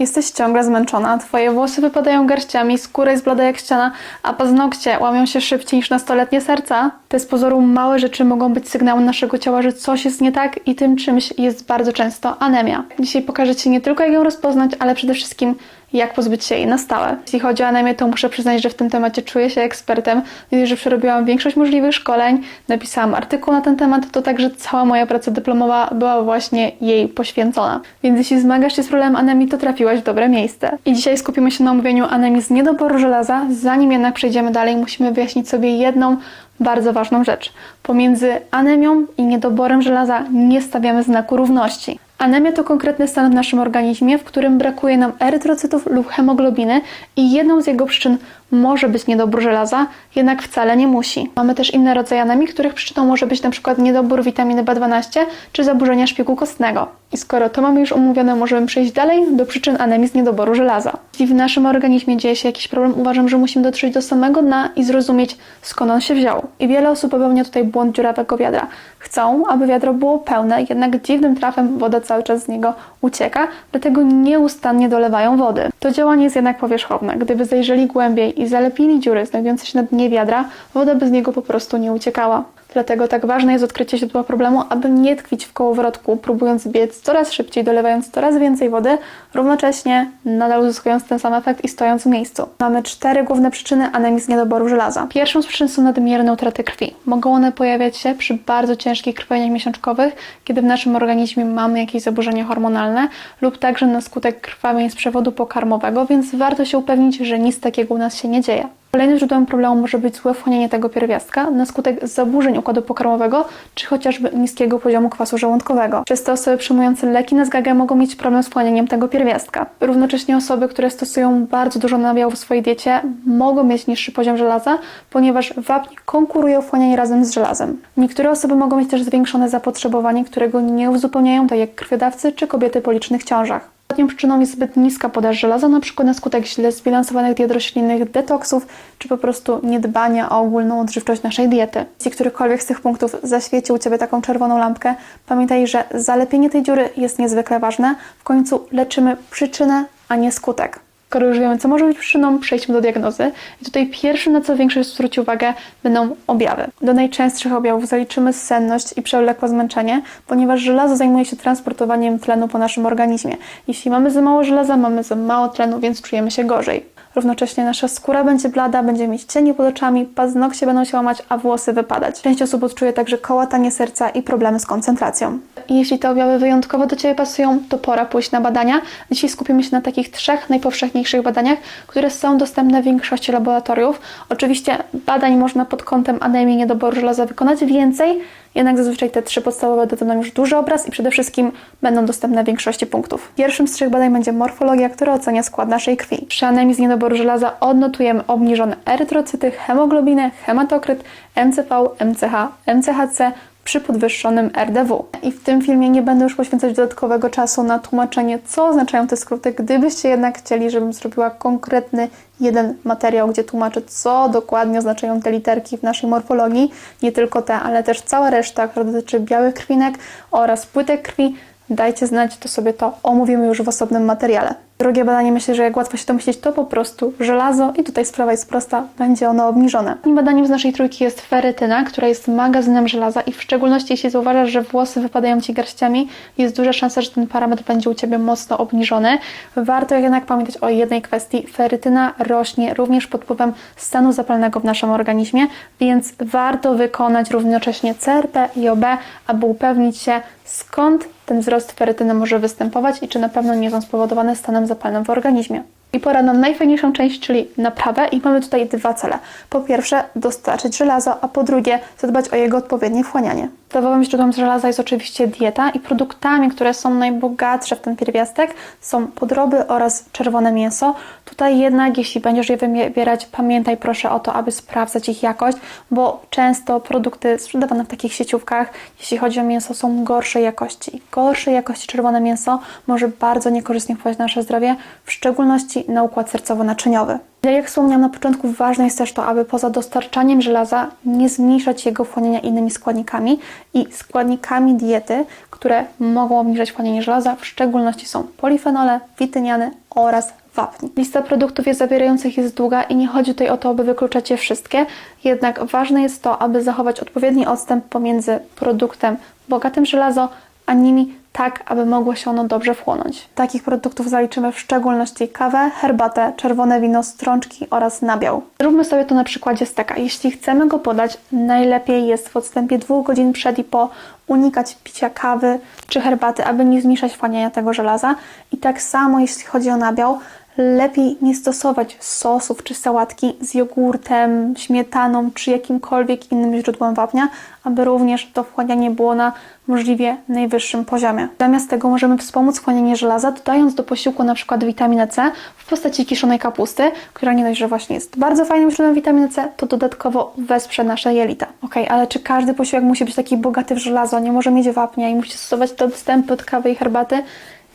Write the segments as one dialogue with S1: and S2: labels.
S1: Jesteś ciągle zmęczona, twoje włosy wypadają garściami, skóra jest blada jak ściana, a paznokcie łamią się szybciej niż nastoletnie serca? Te z pozoru małe rzeczy mogą być sygnałem naszego ciała, że coś jest nie tak i tym czymś jest bardzo często anemia. Dzisiaj pokażę Ci nie tylko jak ją rozpoznać, ale przede wszystkim jak pozbyć się jej na stałe. Jeśli chodzi o anemię, to muszę przyznać, że w tym temacie czuję się ekspertem, że przerobiłam większość możliwych szkoleń, napisałam artykuł na ten temat, to także cała moja praca dyplomowa była właśnie jej poświęcona. Więc jeśli zmagasz się z problemem anemii, to trafiłaś w dobre miejsce. I dzisiaj skupimy się na omówieniu anemii z niedoboru żelaza. Zanim jednak przejdziemy dalej, musimy wyjaśnić sobie jedną bardzo ważną rzecz. Pomiędzy anemią i niedoborem żelaza nie stawiamy znaku równości. Anemia to konkretny stan w naszym organizmie, w którym brakuje nam erytrocytów lub hemoglobiny i jedną z jego przyczyn może być niedobór żelaza, jednak wcale nie musi. Mamy też inne rodzaje anemii, których przyczyną może być np. niedobór witaminy B12 czy zaburzenia szpiegu kostnego. I skoro to mamy już omówione, możemy przejść dalej do przyczyn anemii z niedoboru żelaza. Jeśli w naszym organizmie dzieje się jakiś problem, uważam, że musimy dotrzeć do samego dna i zrozumieć, skąd on się wziął. I wiele osób popełnia tutaj błąd dziurawego wiadra. Chcą, aby wiadro było pełne, jednak dziwnym trafem woda cały czas z niego ucieka, dlatego nieustannie dolewają wody. To działanie jest jednak powierzchowne. Gdyby zajrzeli głębiej i zalepili dziury znajdujące się na dnie wiadra, woda by z niego po prostu nie uciekała. Dlatego tak ważne jest odkrycie źródła problemu, aby nie tkwić w kołowrotku, próbując biec coraz szybciej, dolewając coraz więcej wody, równocześnie nadal uzyskując ten sam efekt i stojąc w miejscu. Mamy cztery główne przyczyny anemii z niedoboru żelaza. Pierwszą z przyczyn są nadmierne utraty krwi. Mogą one pojawiać się przy bardzo ciężkich krwawieniach miesiączkowych, kiedy w naszym organizmie mamy jakieś zaburzenia hormonalne lub także na skutek krwawień z przewodu pokarmowego, więc warto się upewnić, że nic takiego u nas się nie dzieje. Kolejnym źródłem problemu może być złe wchłanianie tego pierwiastka na skutek zaburzeń układu pokarmowego, czy chociażby niskiego poziomu kwasu żołądkowego. Przez to osoby przyjmujące leki na zgagę mogą mieć problem z wchłanianiem tego pierwiastka. Równocześnie osoby, które stosują bardzo dużo nabiału w swojej diecie, mogą mieć niższy poziom żelaza, ponieważ wapń konkuruje o wchłanianie razem z żelazem. Niektóre osoby mogą mieć też zwiększone zapotrzebowanie, którego nie uzupełniają, tak jak krwiodawcy czy kobiety po licznych ciążach. Ostatnią przyczyną jest zbyt niska podaż żelaza, przykład na skutek źle zbilansowanych diet roślinnych, detoksów, czy po prostu niedbania o ogólną odżywczość naszej diety. Jeśli którykolwiek z tych punktów zaświeci u Ciebie taką czerwoną lampkę, pamiętaj, że zalepienie tej dziury jest niezwykle ważne. W końcu leczymy przyczynę, a nie skutek. Wiemy, co może być przyczyną, przejdźmy do diagnozy. I tutaj pierwszym, na co większość zwróci uwagę, będą objawy. Do najczęstszych objawów zaliczymy senność i przewlekłe zmęczenie, ponieważ żelazo zajmuje się transportowaniem tlenu po naszym organizmie. Jeśli mamy za mało żelaza, mamy za mało tlenu, więc czujemy się gorzej. Równocześnie nasza skóra będzie blada, będzie mieć cienie pod oczami, paznokcie będą się łamać, a włosy wypadać. Część osób odczuje także kołatanie serca i problemy z koncentracją. I jeśli te objawy wyjątkowo do Ciebie pasują, to pora pójść na badania. Dzisiaj skupimy się na takich trzech najpowszechniejszych badaniach, które są dostępne w większości laboratoriów. Oczywiście badań można pod kątem anemii niedoboru żelaza wykonać więcej, jednak zazwyczaj te trzy podstawowe dadzą nam już duży obraz i przede wszystkim będą dostępne w większości punktów. Pierwszym z trzech badań będzie morfologia, która ocenia skład naszej krwi. Przy anemii z niedoboru żelaza odnotujemy obniżone erytrocyty, hemoglobinę, hematokryt, MCV, MCH, MCHC, przy podwyższonym RDW. I w tym filmie nie będę już poświęcać dodatkowego czasu na tłumaczenie, co oznaczają te skróty. Gdybyście jednak chcieli, żebym zrobiła konkretny jeden materiał, gdzie tłumaczę, co dokładnie oznaczają te literki w naszej morfologii, nie tylko te, ale też cała reszta, która dotyczy białych krwinek oraz płytek krwi, dajcie znać, to sobie to omówimy już w osobnym materiale. Drugie badanie, myślę, że jak łatwo się domyślić, to po prostu żelazo i tutaj sprawa jest prosta, będzie ono obniżone. Drugim badaniem z naszej trójki jest ferytyna, która jest magazynem żelaza i w szczególności jeśli zauważasz, że włosy wypadają Ci garściami, jest duża szansa, że ten parametr będzie u Ciebie mocno obniżony. Warto jednak pamiętać o jednej kwestii. Ferytyna rośnie również pod wpływem stanu zapalnego w naszym organizmie, więc warto wykonać równocześnie CRP i OB, aby upewnić się, skąd ten wzrost ferytyny może występować i czy na pewno nie są spowodowane stanem zapalnym w organizmie. I pora na najfajniejszą część, czyli naprawę i mamy tutaj dwa cele. Po pierwsze dostarczyć żelazo, a po drugie zadbać o jego odpowiednie wchłanianie. Podstawowym źródłem żelaza jest oczywiście dieta i produktami, które są najbogatsze w ten pierwiastek są podroby oraz czerwone mięso. Tutaj jednak, jeśli będziesz je wybierać, pamiętaj proszę o to, aby sprawdzać ich jakość, bo często produkty sprzedawane w takich sieciówkach, jeśli chodzi o mięso, są gorszej jakości. Gorszej jakości czerwone mięso może bardzo niekorzystnie wpływać na nasze zdrowie, w szczególności na układ sercowo-naczyniowy. Jak wspomniałam na początku, ważne jest też to, aby poza dostarczaniem żelaza nie zmniejszać jego wchłaniania innymi składnikami i składnikami diety, które mogą obniżać wchłanianie żelaza, w szczególności są polifenole, wityniany oraz wapni. Lista produktów jest zawierających jest długa i nie chodzi tutaj o to, aby wykluczać je wszystkie, jednak ważne jest to, aby zachować odpowiedni odstęp pomiędzy produktem bogatym żelazo, a nimi tak, aby mogło się ono dobrze wchłonąć. Takich produktów zaliczymy w szczególności kawę, herbatę, czerwone wino, strączki oraz nabiał. Zróbmy sobie to na przykładzie steka. Jeśli chcemy go podać, najlepiej jest w odstępie dwóch godzin przed i po unikać picia kawy czy herbaty, aby nie zmniejszać wchłaniania tego żelaza. I tak samo jeśli chodzi o nabiał, lepiej nie stosować sosów czy sałatki z jogurtem, śmietaną czy jakimkolwiek innym źródłem wapnia, aby również to wchłanianie było na możliwie najwyższym poziomie. Zamiast tego możemy wspomóc wchłanianie żelaza, dodając do posiłku przykład witaminę C w postaci kiszonej kapusty, która nie dość, że właśnie jest bardzo fajnym źródłem witaminy C, to dodatkowo wesprze nasze jelita. Ok, ale czy każdy posiłek musi być taki bogaty w żelazo, nie może mieć wapnia i musi stosować te odstępy od kawy i herbaty?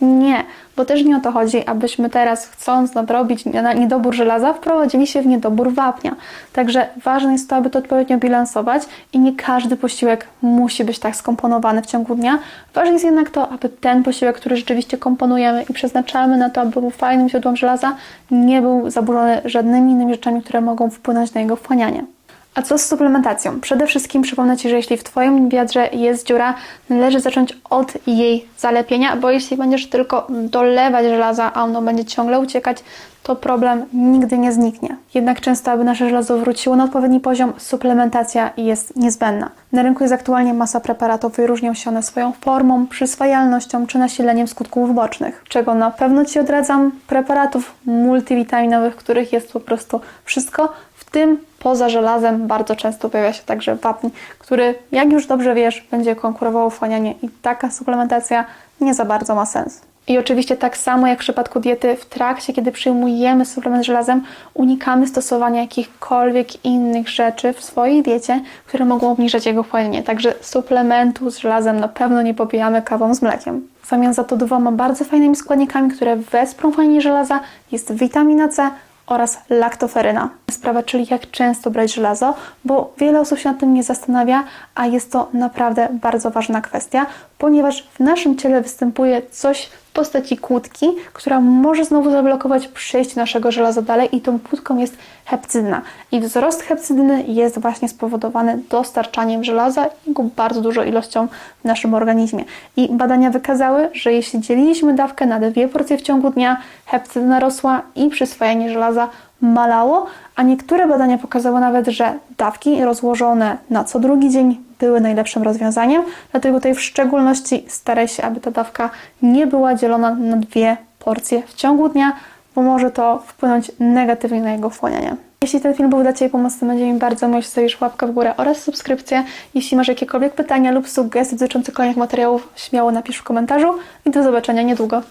S1: Nie, bo też nie o to chodzi, abyśmy teraz, chcąc nadrobić na- niedobór żelaza, wprowadzili się w niedobór wapnia. Także ważne jest to, aby to odpowiednio bilansować i nie każdy posiłek musi być tak skomponowany w ciągu dnia. Ważne jest jednak to, aby ten posiłek, który rzeczywiście komponujemy i przeznaczamy na to, aby był fajnym źródłem żelaza, nie był zaburzony żadnymi innymi rzeczami, które mogą wpłynąć na jego wchłanianie. A co z suplementacją? Przede wszystkim przypomnę Ci, że jeśli w Twoim biodrze jest dziura, należy zacząć od jej zalepienia, bo jeśli będziesz tylko dolewać żelaza, a ono będzie ciągle uciekać, to problem nigdy nie zniknie. Jednak często, aby nasze żelazo wróciło na odpowiedni poziom, suplementacja jest niezbędna. Na rynku jest aktualnie masa preparatów i różnią się one swoją formą, przyswajalnością czy nasileniem skutków ubocznych. Czego na pewno Ci odradzam? Preparatów multivitaminowych, których jest po prostu wszystko, tym poza żelazem bardzo często pojawia się także wapń, który, jak już dobrze wiesz, będzie konkurował wchłanianie i taka suplementacja nie za bardzo ma sens. I oczywiście tak samo jak w przypadku diety, w trakcie, kiedy przyjmujemy suplement żelazem, unikamy stosowania jakichkolwiek innych rzeczy w swojej diecie, które mogą obniżać jego wchłanianie. Także suplementu z żelazem na pewno nie popijamy kawą z mlekiem. W za to dwoma bardzo fajnymi składnikami, które wesprą wchłanianie żelaza, jest witamina C oraz laktoferyna. Sprawa, czyli jak często brać żelazo, bo wiele osób się nad tym nie zastanawia, a jest to naprawdę bardzo ważna kwestia, ponieważ w naszym ciele występuje coś w postaci kłódki, która może znowu zablokować przejście naszego żelaza dalej i tą kłódką jest hepcydyna. I wzrost hepcydyny jest właśnie spowodowany dostarczaniem żelaza i jego bardzo dużą ilością w naszym organizmie. I badania wykazały, że jeśli dzieliliśmy dawkę na dwie porcje w ciągu dnia, hepcydyna rosła i przyswajanie żelaza malało, a niektóre badania pokazały nawet, że dawki rozłożone na co drugi dzień były najlepszym rozwiązaniem, dlatego tutaj w szczególności staraj się, aby ta dawka nie była dzielona na dwie porcje w ciągu dnia, bo może to wpłynąć negatywnie na jego wchłanianie. Jeśli ten film był dla Ciebie pomocny, będzie mi bardzo miło, jeśli zostawisz łapkę w górę oraz subskrypcję. Jeśli masz jakiekolwiek pytania lub sugestie dotyczące kolejnych materiałów, śmiało napisz w komentarzu i do zobaczenia niedługo.